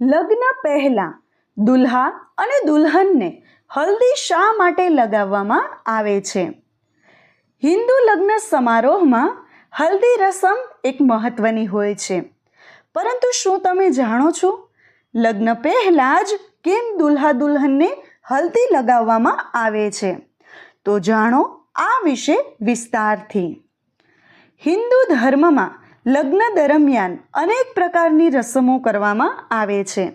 લગ્ન પહેલાં દુલ્હા અને દુલ્હનને હલ્દી શા માટે લગાવવામાં આવે છે? હિન્દુ લગ્ન સમારોહમાં હલ્દી રસમ એક મહત્વની હોય છે. પરંતુ શું તમે જાણો છો? લગ્ન પહેલાં જ કેમ દુલ્હા દુલ્હનને હલ્દી લગાવવામાં આવે છે? તો જાણો આ વિશે વિસ્તારથી. હિન્દુ ધર્મમાં લગ્ન દરમિયાન અનેક પ્રકારની રસમો કરવામાં આવે છે.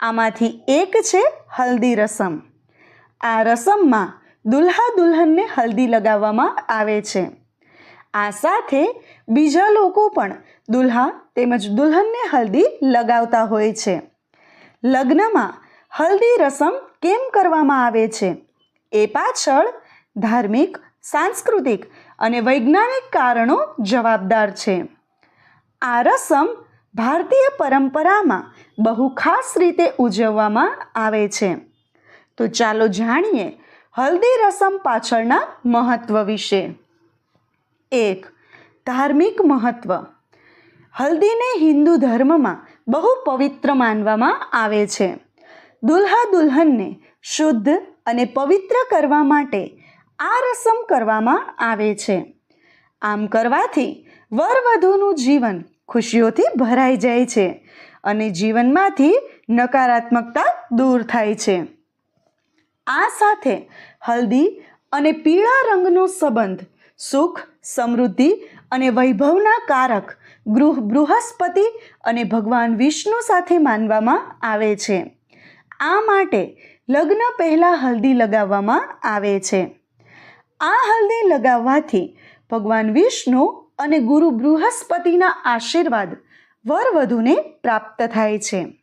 આમાંથી એક છે હલ્દી રસમ. આ રસમમાં દુલ્હા દુલ્હનને હલ્દી લગાવવામાં આવે છે. આ સાથે બીજા લોકો પણ દુલ્હા તેમજ દુલ્હનને હલ્દી લગાવતા હોય છે. લગ્નમાં હલ્દી રસમ કેમ કરવામાં આવે છે? એ પાછળ ધાર્મિક, સાંસ્કૃતિક અને વૈજ્ઞાનિક કારણો જવાબદાર છે. આ રસમ ભારતીય પરંપરામાં બહુ ખાસ રીતે ઉજવવામાં આવે છે. તો ચાલો જાણીએ હલ્દી રસમ પાછળના મહત્વ વિશે. એક, ધાર્મિક મહત્વ. હલ્દીને હિન્દુ ધર્મમાં બહુ પવિત્ર માનવામાં આવે છે. દુલ્હા દુલ્હનને શુદ્ધ અને પવિત્ર કરવા માટે આ રસમ કરવામાં આવે છે. આમ કરવાથી વરવધુનું જીવન ખુશીઓથી ભરાઈ જાય છે અને જીવનમાંથી નકારાત્મકતા દૂર થાય છે. આ સાથે હલ્દી અને પીળા રંગનો સંબંધ, સુખ, સમૃદ્ધિ અને વૈભવના કારક ગૃહ બૃહસ્પતિ અને ભગવાન વિષ્ણુ સાથે માનવામાં આવે છે. આ માટે લગ્ન પહેલાં હલ્દી લગાવવામાં આવે છે. આ હલ્દી લગાવવાથી ભગવાન વિષ્ણુ અને ગુરુ બૃહસ્પતિના આશીર્વાદ વરવધુને પ્રાપ્ત થાય છે.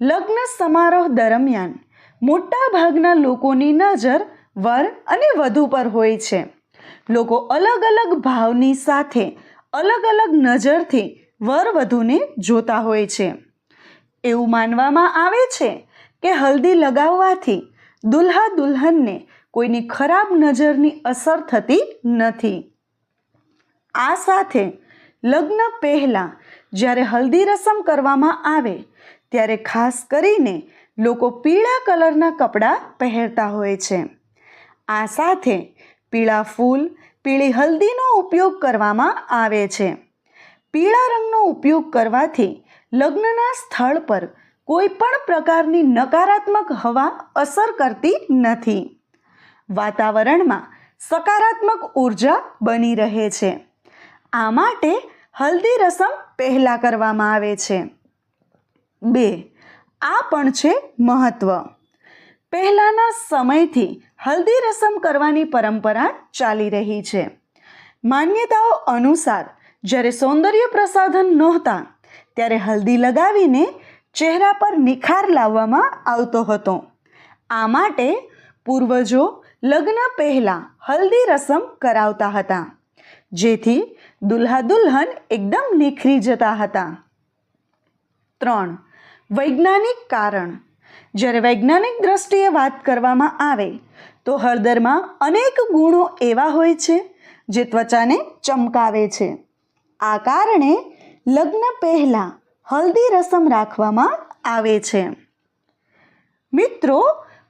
લગ્ન સમારોહ દરમિયાન મોટા ભાગના લોકોની નજર વર અને વધુ પર હોય છે. લોકો અલગ અલગ ભાવની સાથે અલગ અલગ નજરથી વર વધુને જોતા હોય છે. એવું માનવામાં આવે છે કે હલ્દી લગાવવાથી દુલ્હા દુલ્હનને કોઈની ખરાબ નજરની અસર થતી નથી. આ સાથે લગ્ન પહેલાં જ્યારે હલ્દી રસમ કરવામાં આવે, ત્યારે ખાસ કરીને લોકો પીળા કલરના કપડાં પહેરતા હોય છે. આ સાથે પીળા ફૂલ, પીળી હલ્દીનો ઉપયોગ કરવામાં આવે છે. પીળા રંગનો ઉપયોગ કરવાથી લગ્નના સ્થળ પર કોઈ પણ પ્રકારની નકારાત્મક હવા અસર કરતી નથી. વાતાવરણમાં સકારાત્મક ઊર્જા બની રહે છે. આ માટે હલ્દી રસમ પહેલાં કરવામાં આવે છે. બે, આ પણ છે મહત્ત્વ પહેલાંના સમયથી હલ્દી રસમ કરવાની પરંપરા ચાલી રહી છે. માન્યતાઓ અનુસાર, જ્યારે સૌંદર્ય પ્રસાધન નહોતા, ત્યારે હલ્દી લગાવીને ચહેરા પર નિખાર લાવવામાં આવતો હતો. આ માટે પૂર્વજો લગ્ન પહેલાં હલ્દી રસમ કરાવતા હતા. જેથી દુલ્હા દુલ્હન એકદમ નિખરી જતા હતા. ત્રણ, વૈજ્ઞાનિક કારણ. જ્યારે વૈજ્ઞાનિક દ્રષ્ટિએ વાત કરવામાં આવે, તો હળદરમાં અનેક ગુણો એવા હોય છે જે ત્વચાને ચમકાવે છે. આ કારણે લગ્ન પહેલાં હલ્દી રસમ રાખવામાં આવે છે. મિત્રો,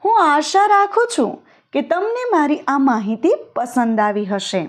હું આશા રાખું છું કે તમને મારી આ માહિતી પસંદ આવી હશે.